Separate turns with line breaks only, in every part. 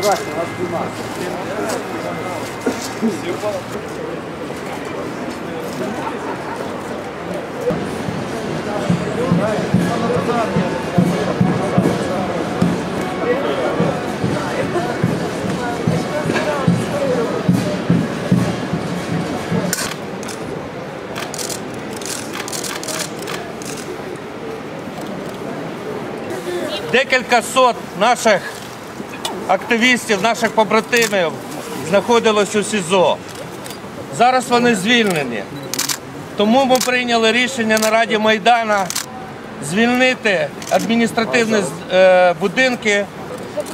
Аккуратнее, вас. Декілька сот наших активістів, наших побратимів знаходилось у СІЗО. Зараз вони звільнені. Тому ми прийняли рішення на Раді Майдана звільнити адміністративні е, будинки.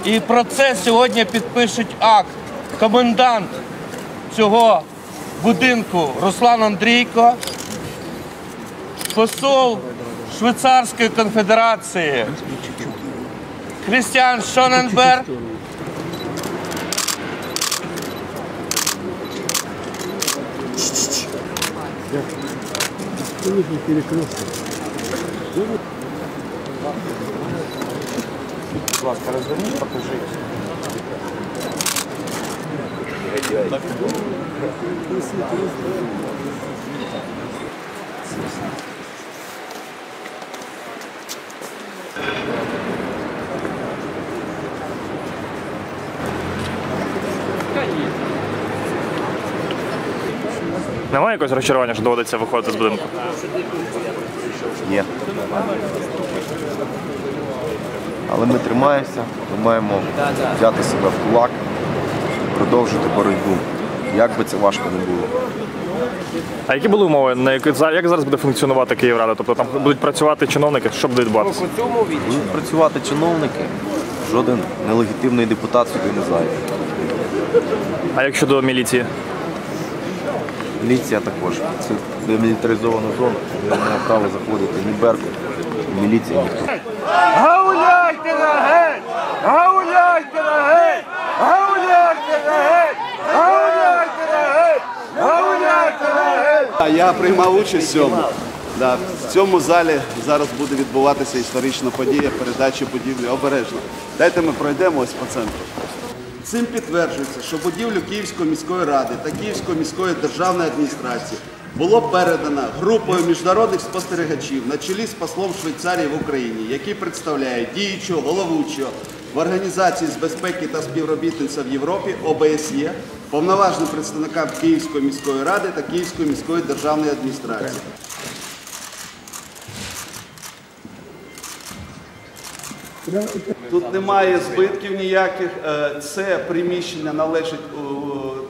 І про це сьогодні підпишуть акт комендант цього будинку Руслан Андрійко, посол Швейцарської конфедерації Христіан Шоненберг Это нижний перекресток. Пожалуйста, разверни, покажи.
Немає якогось розчарування, що доводиться виходити з будинку?
Є. Але ми тримаємося, ми маємо взяти себе в кулак, продовжити боротьбу. Як би це важко не було.
А які були умови? На які- за- Як зараз буде функціонувати Київрада? Тобто там будуть працювати чиновники, що буде відбуватися?
Будуть працювати чиновники, жоден нелегітимний депутат сюди не зайде.
А як щодо міліції?
Міліція також. Це демілітаризована зона, де не має права заходити ні Беркут, ні міліція, ніхто.
Гауляйте на геть! Гауляйте на геть! Гауляйте на геть! Гауляйте на геть! Гауляйте на геть!
А Я приймав участь в цьому. Да, в цьому залі зараз буде відбуватися історична подія передачі будівлі обережно. Дайте ми пройдемо ось по центру. Цим підтверджується, що будівлю Київської міської ради та Київської міської державної адміністрації було передано групою міжнародних спостерігачів на чолі з послом Швейцарії в Україні, який представляє діючого головуючого в Організації з безпеки та співробітництва в Європі ОБСЄ, повноважним представникам Київської міської ради та Київської міської державної адміністрації. Тут немає збитків ніяких. Е, Це приміщення належить е,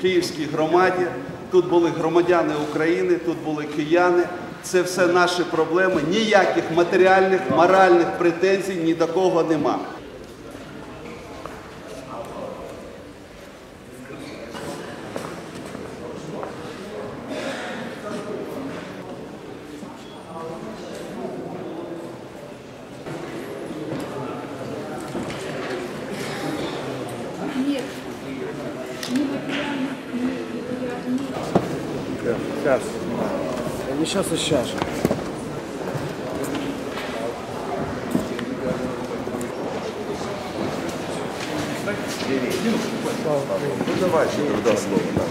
Київській громаді. Тут були громадяни України, тут були кияни. Це все наші проблеми. Ніяких матеріальних, моральних претензій ні до кого нема.
Да,
сейчас. Не сейчас, а сейчас.
Ну давай, ну да, слово, да.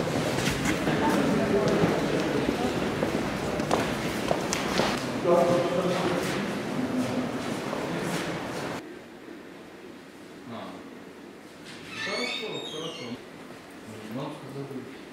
Хорошо, хорошо. Нам сказали.